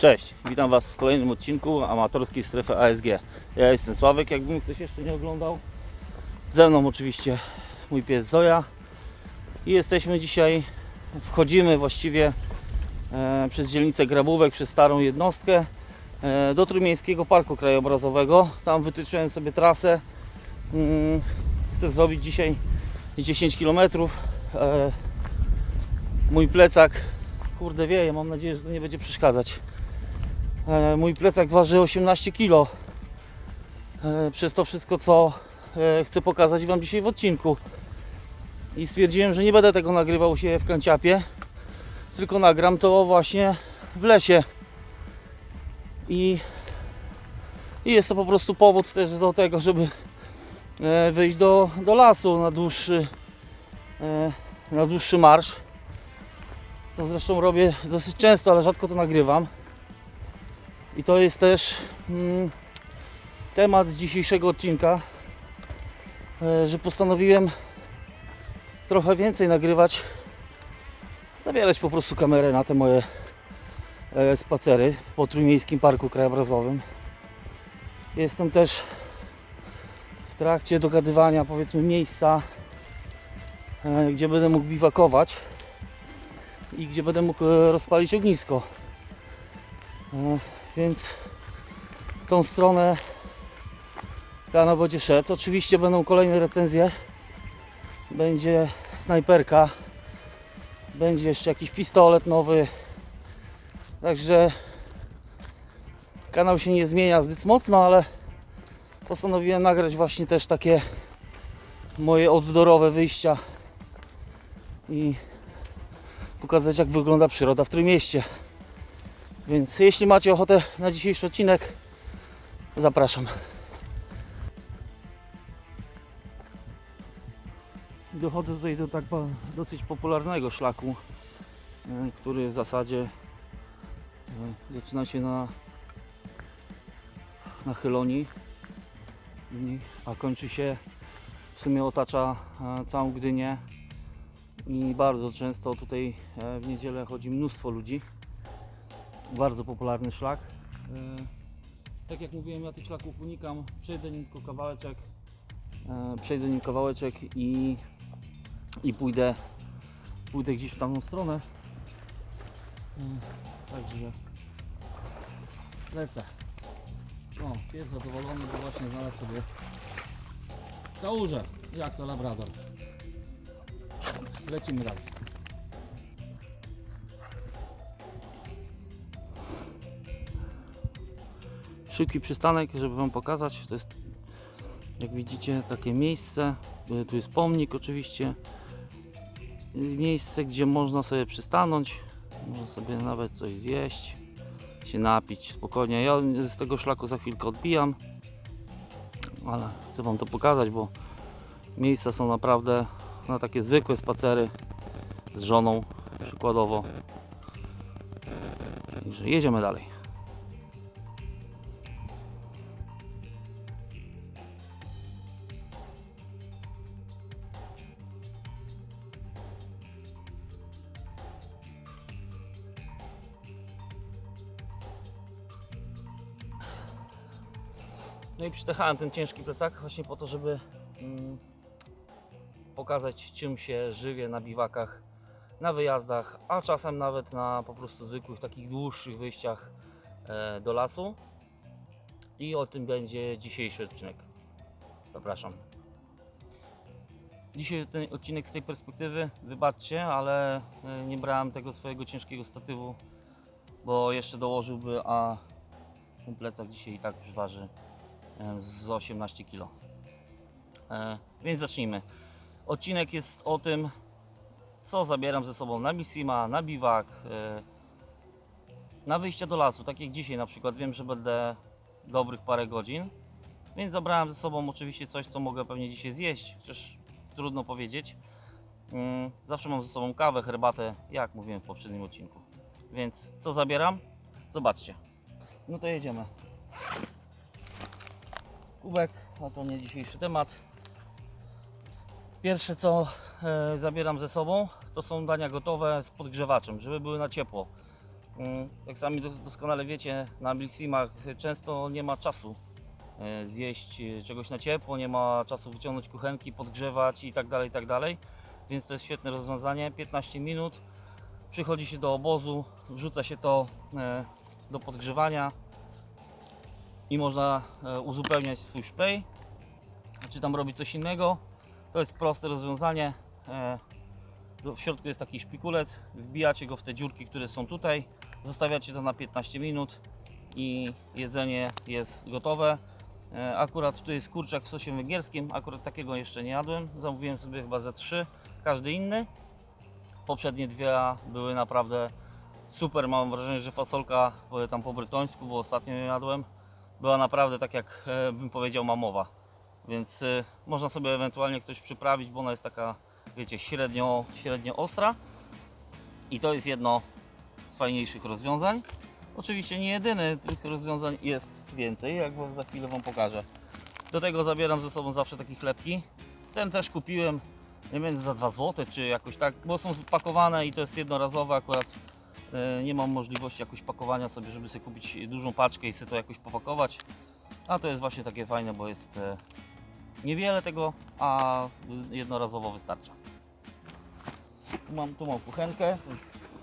Cześć, witam Was w kolejnym odcinku amatorskiej strefy ASG. Ja jestem Sławek, jakby ktoś jeszcze nie oglądał. Ze mną oczywiście mój pies Zoja. I jesteśmy dzisiaj, wchodzimy właściwie e, przez dzielnicę Grabówek, przez starą jednostkę e, do Trójmiejskiego Parku Krajobrazowego. Tam wytyczyłem sobie trasę. Mm, chcę zrobić dzisiaj 10 km. E, mój plecak, kurde wieje, mam nadzieję, że to nie będzie przeszkadzać. E, Mój plecak waży 18 kg. E, Przez to wszystko, co e, chcę pokazać Wam dzisiaj w odcinku. I stwierdziłem, że nie będę tego nagrywał się w kanciapie, tylko nagram to właśnie w lesie. I, i jest to po prostu powód też do tego, żeby wyjść do, do lasu na dłuższy, na dłuższy marsz. Co zresztą robię dosyć często, ale rzadko to nagrywam. I to jest też mm, temat dzisiejszego odcinka, e, że postanowiłem trochę więcej nagrywać, zabierać po prostu kamerę na te moje e, spacery po Trójmiejskim Parku Krajobrazowym. Jestem też w trakcie dogadywania powiedzmy miejsca, e, gdzie będę mógł biwakować i gdzie będę mógł rozpalić ognisko. Więc w tą stronę kanał będzie szedł. Oczywiście będą kolejne recenzje. Będzie snajperka. Będzie jeszcze jakiś pistolet nowy. Także kanał się nie zmienia zbyt mocno, ale postanowiłem nagrać właśnie też takie moje outdoorowe wyjścia i pokazać jak wygląda przyroda w Trójmieście. Więc jeśli macie ochotę na dzisiejszy odcinek, zapraszam. Dochodzę tutaj do tak dosyć popularnego szlaku, e, który w zasadzie e, zaczyna się na na Chylonii, a kończy się, w sumie otacza e, całą Gdynię. I bardzo często tutaj w niedzielę chodzi mnóstwo ludzi bardzo popularny szlak. E, Tak jak mówiłem, ja tych szlaków unikam. Przejdę nim tylko kawałeczek, e, przejdę nim kawałeczek i, i pójdę, pójdę gdzieś w tamtą stronę. E, Także lecę. O, pies zadowolony, bo właśnie znalazł sobie kałużę, jak to labrador. Lecimy dalej. Szybki przystanek, żeby Wam pokazać. To jest, jak widzicie, takie miejsce. Y, Tu jest pomnik oczywiście. Y, Miejsce, gdzie można sobie przystanąć. Można sobie nawet coś zjeść, się napić spokojnie. Ja z tego szlaku za chwilkę odbijam. Ale chcę Wam to pokazać, bo miejsca są naprawdę na takie zwykłe spacery z żoną przykładowo. Także jedziemy dalej. No i przytechałem ten ciężki plecak właśnie po to, żeby mm, pokazać czym się żywię na biwakach, na wyjazdach, a czasem nawet na po prostu zwykłych takich dłuższych wyjściach e, do lasu. I o tym będzie dzisiejszy odcinek. Zapraszam. Dzisiaj ten odcinek z tej perspektywy, wybaczcie, ale e, nie brałem tego swojego ciężkiego statywu, bo jeszcze dołożyłby, a ten plecak dzisiaj i tak już waży z 18 kg. E, Więc zacznijmy. Odcinek jest o tym, co zabieram ze sobą na misima, na biwak, e, na wyjście do lasu. Tak jak dzisiaj na przykład wiem, że będę dobrych parę godzin, więc zabrałem ze sobą oczywiście coś, co mogę pewnie dzisiaj zjeść, chociaż trudno powiedzieć. Mm, Zawsze mam ze sobą kawę, herbatę, jak mówiłem w poprzednim odcinku. Więc co zabieram? Zobaczcie. No to jedziemy kubek, a to nie dzisiejszy temat. Pierwsze co e, zabieram ze sobą to są dania gotowe z podgrzewaczem, żeby były na ciepło. Mm, Jak sami dos- doskonale wiecie, na Bilsimach często nie ma czasu e, zjeść e, czegoś na ciepło, nie ma czasu wyciągnąć kuchenki, podgrzewać i tak dalej, i tak dalej. Więc to jest świetne rozwiązanie. 15 minut, przychodzi się do obozu, wrzuca się to e, do podgrzewania i można e, uzupełniać swój szpej, czy tam robić coś innego. To jest proste rozwiązanie. E, W środku jest taki szpikulec, wbijacie go w te dziurki, które są tutaj, zostawiacie to na 15 minut i jedzenie jest gotowe. E, Akurat tu jest kurczak w sosie węgierskim, akurat takiego jeszcze nie jadłem. Zamówiłem sobie chyba ze trzy, każdy inny. Poprzednie dwie były naprawdę super. Mam wrażenie, że fasolka tam po brytońsku, bo ostatnio ją jadłem, była naprawdę tak jak e, bym powiedział mamowa. Więc e, można sobie ewentualnie ktoś przyprawić, bo ona jest taka, wiecie, średnio, średnio ostra. I to jest jedno z fajniejszych rozwiązań. Oczywiście nie jedyny, tych rozwiązań jest więcej, jak wam za chwilę Wam pokażę. Do tego zabieram ze sobą zawsze takie chlebki. Ten też kupiłem, nie wiem, za 2 zł czy jakoś tak, bo są pakowane i to jest jednorazowe akurat. E, Nie mam możliwości jakoś pakowania sobie, żeby sobie kupić dużą paczkę i sobie to jakoś popakować. A to jest właśnie takie fajne, bo jest e, niewiele tego, a jednorazowo wystarcza. Tu mam, tu mam kuchenkę,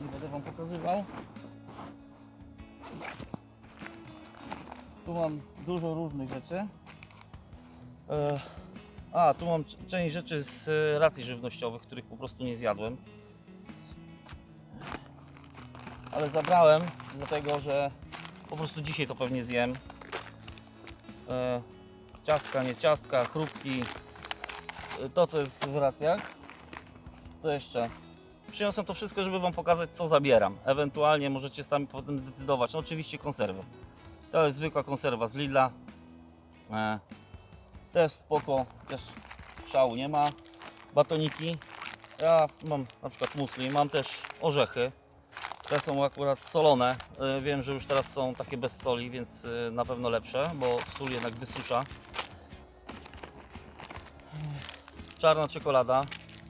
nie będę Wam pokazywał. Tu mam dużo różnych rzeczy. E, A, tu mam część rzeczy z racji żywnościowych, których po prostu nie zjadłem. Ale zabrałem, dlatego że po prostu dzisiaj to pewnie zjem. E, Ciastka, nie ciastka, chrupki. E, To, co jest w racjach. Co jeszcze? Przyniosłem to wszystko, żeby Wam pokazać, co zabieram. Ewentualnie możecie sami potem decydować. No, oczywiście konserwy. To jest zwykła konserwa z Lidla. E, też spoko, też szału nie ma. Batoniki. Ja mam na przykład musli, mam też orzechy. Te są akurat solone. E, wiem, że już teraz są takie bez soli, więc e, na pewno lepsze, bo sól jednak wysusza. Czarna czekolada.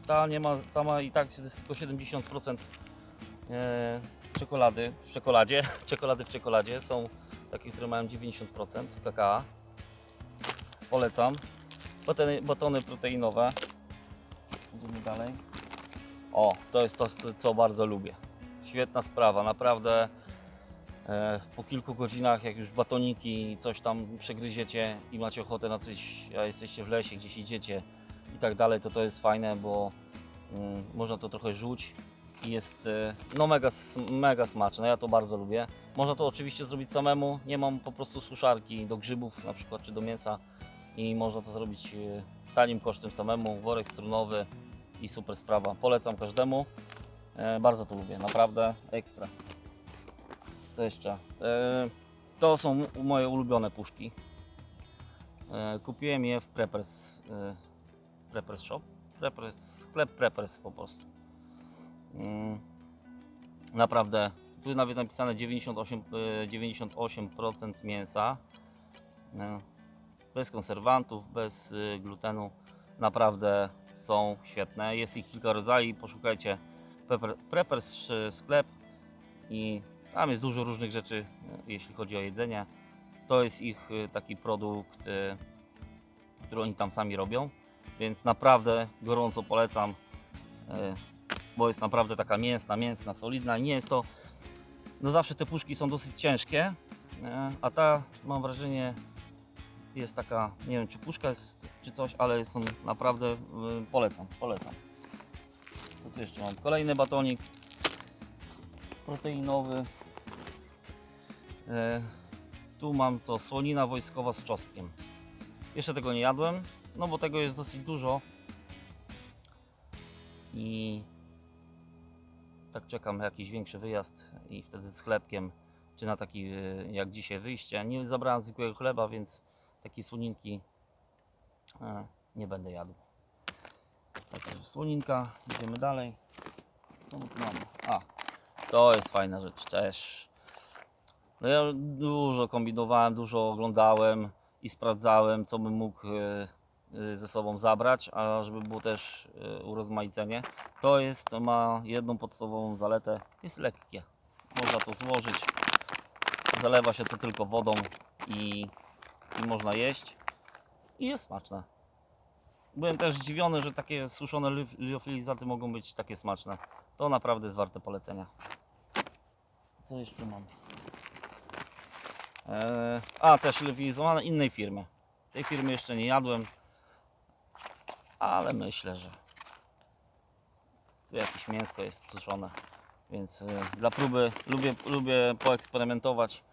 Ta nie ma, ta ma i tak tylko 70% e, czekolady w czekoladzie. Czekolady w czekoladzie są takie, które mają 90% kakao. Polecam. Batony, batony proteinowe. Idziemy dalej. O, to jest to, co bardzo lubię. Świetna sprawa, naprawdę. E, po kilku godzinach, jak już batoniki i coś tam przegryziecie i macie ochotę na coś, a jesteście w lesie, gdzieś idziecie i tak dalej, to to jest fajne, bo mm, można to trochę rzuć i jest e, no mega, mega smaczne. Ja to bardzo lubię. Można to oczywiście zrobić samemu. Nie mam po prostu suszarki do grzybów na przykład czy do mięsa i można to zrobić e, tanim kosztem samemu. Worek strunowy i super sprawa. Polecam każdemu. E, bardzo to lubię, naprawdę ekstra. Co jeszcze? E, to są moje ulubione puszki. E, kupiłem je w Preppers, Preppers Shop. Preppers, sklep Preppers po prostu. Mm, Naprawdę, tu nawet napisane 98, e, 98% mięsa. E, Bez konserwantów, bez e, glutenu. Naprawdę są świetne. Jest ich kilka rodzajów. Poszukajcie Preppers sklep i tam jest dużo różnych rzeczy, e, jeśli chodzi o jedzenie. To jest ich e, taki produkt, e, który oni tam sami robią. Więc naprawdę gorąco polecam. bo jest naprawdę taka mięsna, mięsna, solidna. Nie jest to. No zawsze te puszki są dosyć ciężkie, a ta mam wrażenie jest taka, nie wiem czy puszka jest czy coś, ale są naprawdę polecam, polecam. Co tu jeszcze mam? Kolejny batonik proteinowy. E, tu mam co? Słonina wojskowa z czosnkiem. Jeszcze tego nie jadłem, no bo tego jest dosyć dużo. I tak czekam jakiś większy wyjazd i wtedy z chlebkiem, czy na taki y, jak dzisiaj wyjście. Nie zabrałem zwykłego chleba, więc takiej słoninki e, nie będę jadł. Także słoninka, idziemy dalej. Co my tu mamy? A, to jest fajna rzecz też. No ja dużo kombinowałem, dużo oglądałem i sprawdzałem, co bym mógł e, e, ze sobą zabrać, a żeby było też e, urozmaicenie. To jest, to ma jedną podstawową zaletę, jest lekkie. można to złożyć. Zalewa się to tylko wodą i, i można jeść. I jest smaczne. Byłem też zdziwiony, że takie suszone li- liofilizaty mogą być takie smaczne. To naprawdę jest warte polecenia. Co jeszcze mam? Eee, a, też liofilizowane innej firmy. Tej firmy jeszcze nie jadłem, ale myślę, że tu jakieś mięsko jest suszone, więc e, dla próby lubię, lubię poeksperymentować.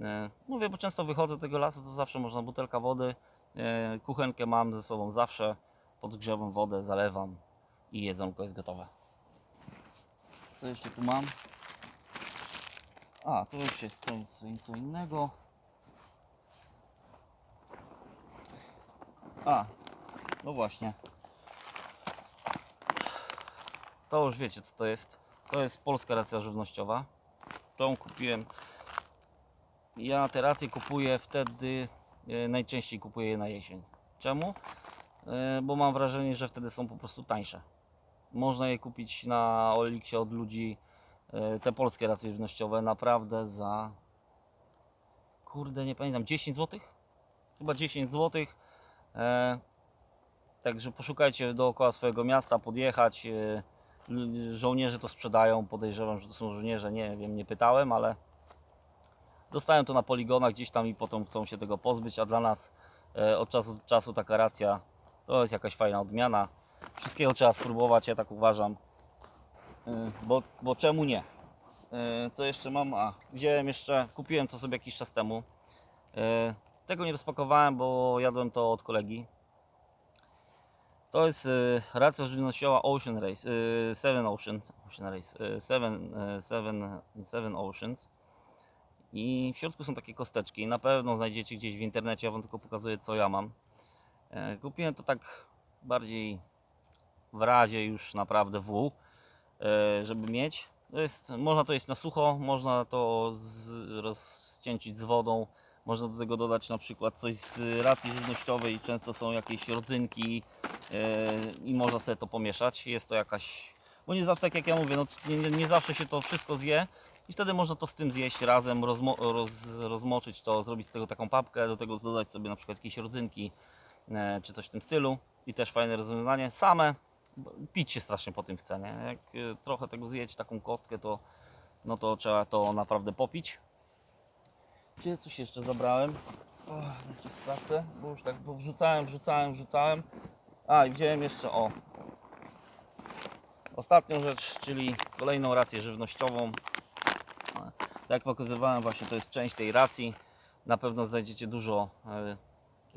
E, mówię, bo często wychodzę do tego lasu, to zawsze można butelka wody, e, kuchenkę mam ze sobą zawsze, podgrzewam wodę, zalewam i jedzonko jest gotowe. Co jeszcze tu mam? A, to już jest co innego. A, no właśnie. To już wiecie co to jest. To jest polska racja żywnościowa. Tą kupiłem. Ja te racje kupuję wtedy, e, najczęściej kupuję je na jesień. Czemu? E, Bo mam wrażenie, że wtedy są po prostu tańsze. Można je kupić na Oliksie od ludzi, e, te polskie racje żywnościowe, naprawdę za kurde, nie pamiętam, 10 zł? Chyba 10 zł. E, Także poszukajcie dookoła swojego miasta, podjechać. Żołnierze to sprzedają, podejrzewam, że to są żołnierze, nie wiem, nie pytałem, ale dostają to na poligonach gdzieś tam i potem chcą się tego pozbyć, a dla nas od czasu do czasu taka racja to jest jakaś fajna odmiana. Wszystkiego trzeba spróbować, ja tak uważam, E, bo, bo czemu nie? E, Co jeszcze mam? A, wziąłem jeszcze, kupiłem to sobie jakiś czas temu. E, Tego nie rozpakowałem, bo jadłem to od kolegi. To jest y, racja żywnościowa Ocean Race, y, Seven Ocean, Ocean Race, y, Seven, y, Seven, Seven Oceans. I w środku są takie kosteczki. Na pewno znajdziecie gdzieś w internecie, ja Wam tylko pokazuję co ja mam. E, kupiłem to tak bardziej w razie już naprawdę w, e, żeby mieć. To jest, można to jeść na sucho, można to z, rozcięcić z wodą. Można do tego dodać na przykład coś z racji żywnościowej. Często są jakieś rodzynki, Yy, i można sobie to pomieszać. Jest to jakaś. Bo nie zawsze, tak jak ja mówię, no, nie, nie, zawsze się to wszystko zje i wtedy można to z tym zjeść razem, rozmo, roz, rozmoczyć to, zrobić z tego taką papkę, do tego dodać sobie na przykład jakieś rodzynki e, czy coś w tym stylu i też fajne rozwiązanie. Same pić się strasznie po tym chce, nie? Jak e, trochę tego zjeść, taką kostkę, to no to trzeba to naprawdę popić. Gdzie coś jeszcze zabrałem? Jeszcze sprawdzę, bo już tak bo wrzucałem, wrzucałem, wrzucałem. A i wziąłem jeszcze o ostatnią rzecz, czyli kolejną rację żywnościową. Tak jak pokazywałem, właśnie to jest część tej racji. Na pewno znajdziecie dużo e,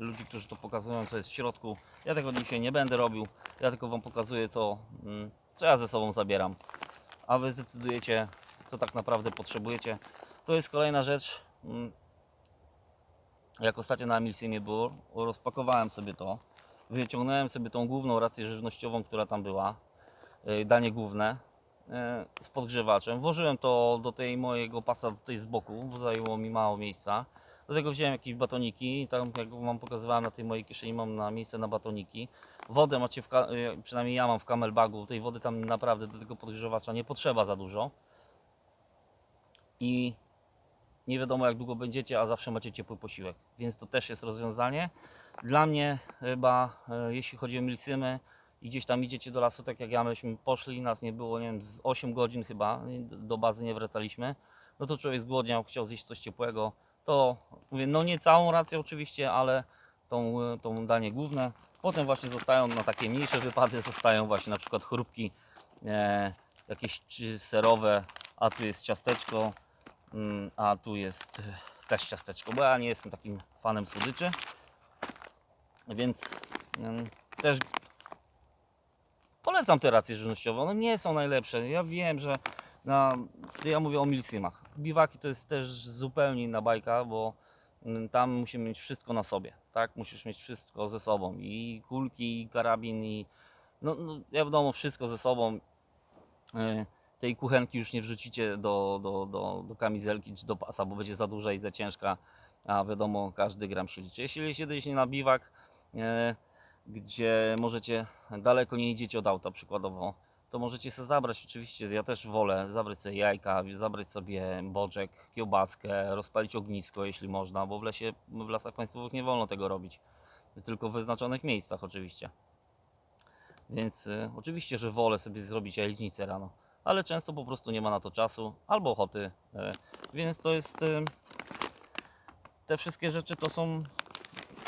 ludzi, którzy to pokazują, co jest w środku. Ja tego dzisiaj nie będę robił. Ja tylko Wam pokazuję, co, mm, co ja ze sobą zabieram. A Wy zdecydujecie, co tak naprawdę potrzebujecie. To jest kolejna rzecz. mm, Jak ostatnio na Milsimie było, rozpakowałem sobie to wyciągnąłem sobie tą główną rację żywnościową, która tam była, yy, danie główne yy, z podgrzewaczem. Włożyłem to do tej mojego pasa tutaj z boku, bo zajęło mi mało miejsca. Do tego wziąłem jakieś batoniki, tam jak Wam pokazywałem na tej mojej kieszeni mam na miejsce na batoniki. Wodę macie, w yy, przynajmniej ja mam w camelbagu, tej wody tam naprawdę do tego podgrzewacza nie potrzeba za dużo. I nie wiadomo jak długo będziecie, a zawsze macie ciepły posiłek, więc to też jest rozwiązanie. Dla mnie chyba, e, jeśli chodzi o milsymy i gdzieś tam idziecie do lasu, tak jak ja, myśmy poszli, nas nie było, nie wiem, z 8 godzin chyba, do bazy nie wracaliśmy, no to człowiek zgłodniał, chciał zjeść coś ciepłego, to mówię, no nie całą rację oczywiście, ale tą, e, tą danie główne. Potem właśnie zostają na takie mniejsze wypady, zostają właśnie na przykład chrupki, e, jakieś serowe, a tu jest ciasteczko, mm, a tu jest e, też ciasteczko, bo ja nie jestem takim fanem słodyczy. Więc ym, też polecam te racje żywnościowe. One nie są najlepsze. Ja wiem, że na, ja mówię o milsymach. Biwaki to jest też zupełnie inna bajka, bo ym, tam musimy mieć wszystko na sobie. Tak? Musisz mieć wszystko ze sobą. I kulki, i karabin, i no, no wiadomo, wszystko ze sobą. Yy, tej kuchenki już nie wrzucicie do, do, do, do kamizelki czy do pasa, bo będzie za duża i za ciężka. A wiadomo, każdy gram się liczy. Jeśli jedziecie na biwak, e, gdzie możecie daleko nie idziecie od auta przykładowo, to możecie sobie zabrać oczywiście, ja też wolę zabrać sobie jajka, zabrać sobie boczek, kiełbaskę, rozpalić ognisko, jeśli można, bo w lesie, w lasach państwowych nie wolno tego robić. Tylko w wyznaczonych miejscach oczywiście. Więc y, oczywiście, że wolę sobie zrobić jajecznicę rano, ale często po prostu nie ma na to czasu albo ochoty. Y, więc to jest. Y, te wszystkie rzeczy to są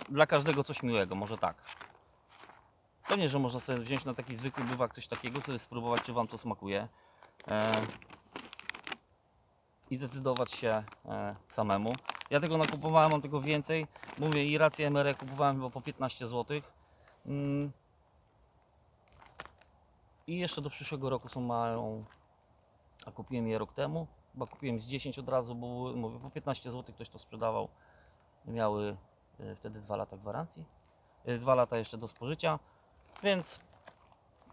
dla każdego coś miłego, może tak. Pewnie, że można sobie wziąć na taki zwykły bywak coś takiego, sobie spróbować, czy Wam to smakuje. E, I zdecydować się e, samemu. Ja tego nakupowałem, mam tego więcej. Mówię, i rację MR kupowałem chyba po 15 zł. Mm. I jeszcze do przyszłego roku są mają. A kupiłem je rok temu. Chyba kupiłem z 10 od razu, bo mówię, po 15 zł ktoś to sprzedawał. Miały e, wtedy 2 lata gwarancji. 2 lata jeszcze do spożycia. Więc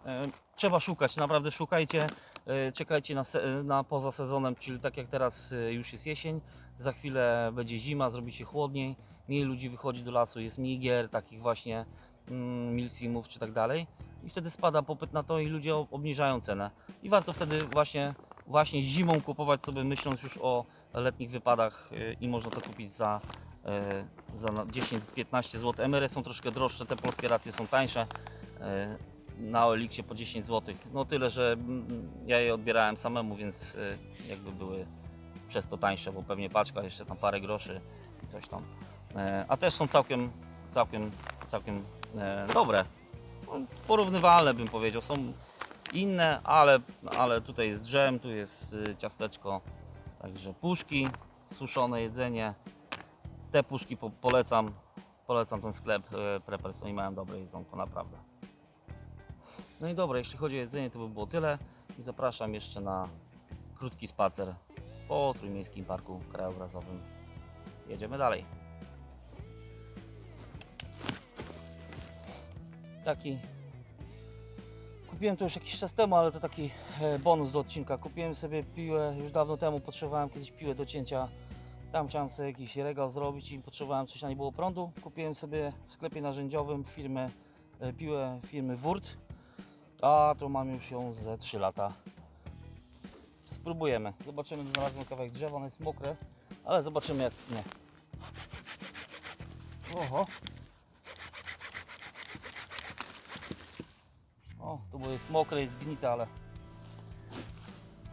e, trzeba szukać, naprawdę szukajcie. E, czekajcie na, na poza sezonem, czyli tak jak teraz e, już jest jesień. Za chwilę będzie zima, zrobi się chłodniej. Mniej ludzi wychodzi do lasu, jest mniej gier, takich właśnie mm, milsimów czy tak dalej. I wtedy spada popyt na to i ludzie ob- obniżają cenę. I warto wtedy właśnie, właśnie zimą kupować sobie, myśląc już o letnich wypadach i można to kupić za, za na 10-15 zł. Emery są troszkę droższe, te polskie racje są tańsze. Y, Na Oliksie po 10 zł. No tyle, że mm, ja je odbierałem samemu, więc y, jakby były przez to tańsze, bo pewnie paczka jeszcze tam parę groszy i coś tam. E, A też są całkiem, całkiem, całkiem e, dobre. No, Porównywalne bym powiedział. Są inne, ale, ale tutaj jest drzem, tu jest ciasteczko, także puszki, suszone jedzenie. Te puszki po, polecam. Polecam ten sklep e, Preppers, oni mają dobre jedzonko, naprawdę. No i dobra, jeśli chodzi o jedzenie, to by było tyle. I zapraszam jeszcze na krótki spacer po Trójmiejskim Parku Krajobrazowym. Jedziemy dalej. Taki. Kupiłem to już jakiś czas temu, ale to taki e, bonus do odcinka. Kupiłem sobie piłę już dawno temu, potrzebowałem kiedyś piłę do cięcia. Tam chciałem sobie jakiś regał zrobić i potrzebowałem coś, a nie było prądu. Kupiłem sobie w sklepie narzędziowym firmę, e, piłę firmy Wurt. A to mam już ją ze 3 lata. Spróbujemy. Zobaczymy, znalazłem kawałek drzewa, ono jest mokre, ale zobaczymy jak nie. Oho. O, to było jest mokre, jest gnite, ale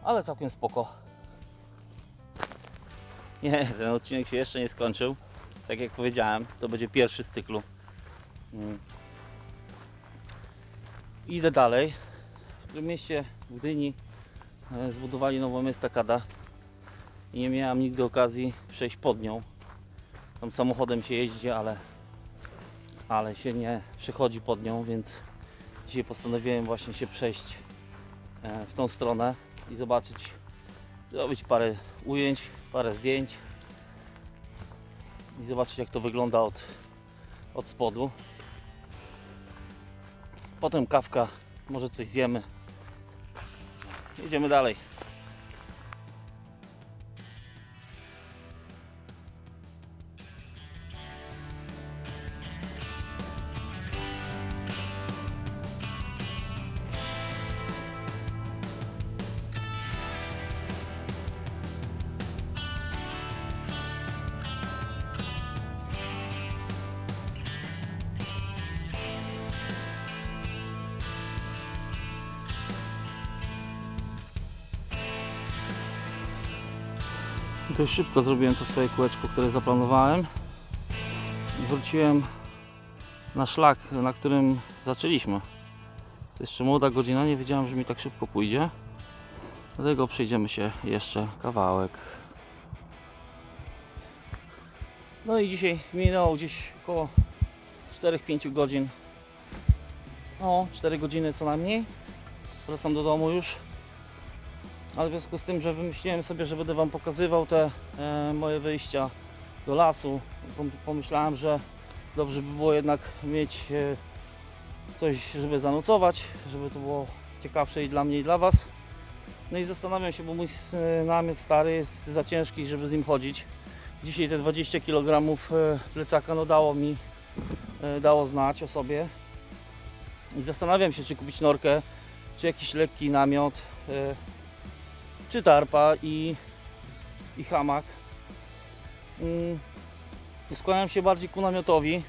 ale całkiem spoko. Nie, ten odcinek się jeszcze nie skończył. Tak jak powiedziałem, to będzie pierwszy z cyklu. Idę dalej. W tym mieście Gdyni e, zbudowali nową estakadę i nie miałem nigdy okazji przejść pod nią. Tam samochodem się jeździ, ale, ale się nie przechodzi pod nią, więc dzisiaj postanowiłem właśnie się przejść e, w tą stronę i zobaczyć, zrobić parę ujęć, parę zdjęć i zobaczyć jak to wygląda od, od spodu. Potem kawka, może coś zjemy. Jedziemy dalej. Dość szybko zrobiłem to swoje kółeczko, które zaplanowałem. I wróciłem na szlak, na którym zaczęliśmy. To jeszcze młoda godzina, nie wiedziałem, że mi tak szybko pójdzie. Dlatego przejdziemy się jeszcze kawałek. No i dzisiaj minęło gdzieś około 4-5 godzin. No, 4 godziny co najmniej. Wracam do domu już. W związku z tym, że wymyśliłem sobie, że będę Wam pokazywał te e, moje wyjścia do lasu, pom- pomyślałem, że dobrze by było jednak mieć e, coś, żeby zanocować, żeby to było ciekawsze i dla mnie i dla Was. No i zastanawiam się, bo mój namiot stary jest za ciężki, żeby z nim chodzić. Dzisiaj te 20 kg e, plecaka no dało mi, e, dało znać o sobie. I zastanawiam się, czy kupić norkę czy jakiś lekki namiot, e, czy tarpa i, i hamak. Mm, Skłaniam się bardziej ku namiotowi,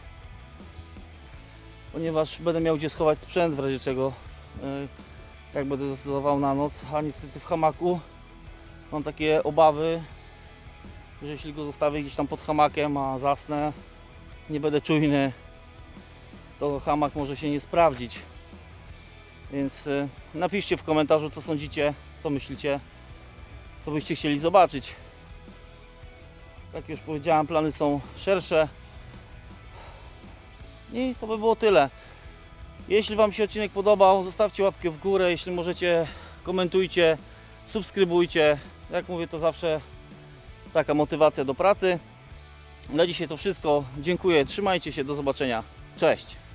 ponieważ będę miał gdzie schować sprzęt w razie czego, e, jak będę zastosował na noc, a niestety w hamaku mam takie obawy, że jeśli go zostawię gdzieś tam pod hamakiem, a zasnę, nie będę czujny, to hamak może się nie sprawdzić. Więc y, napiszcie w komentarzu, co sądzicie, co myślicie, co byście chcieli zobaczyć. Jak już powiedziałem, plany są szersze. I to by było tyle. Jeśli Wam się odcinek podobał, zostawcie łapkę w górę. Jeśli możecie, komentujcie, subskrybujcie. Jak mówię, to zawsze taka motywacja do pracy. Na dzisiaj to wszystko. Dziękuję, trzymajcie się, do zobaczenia. Cześć.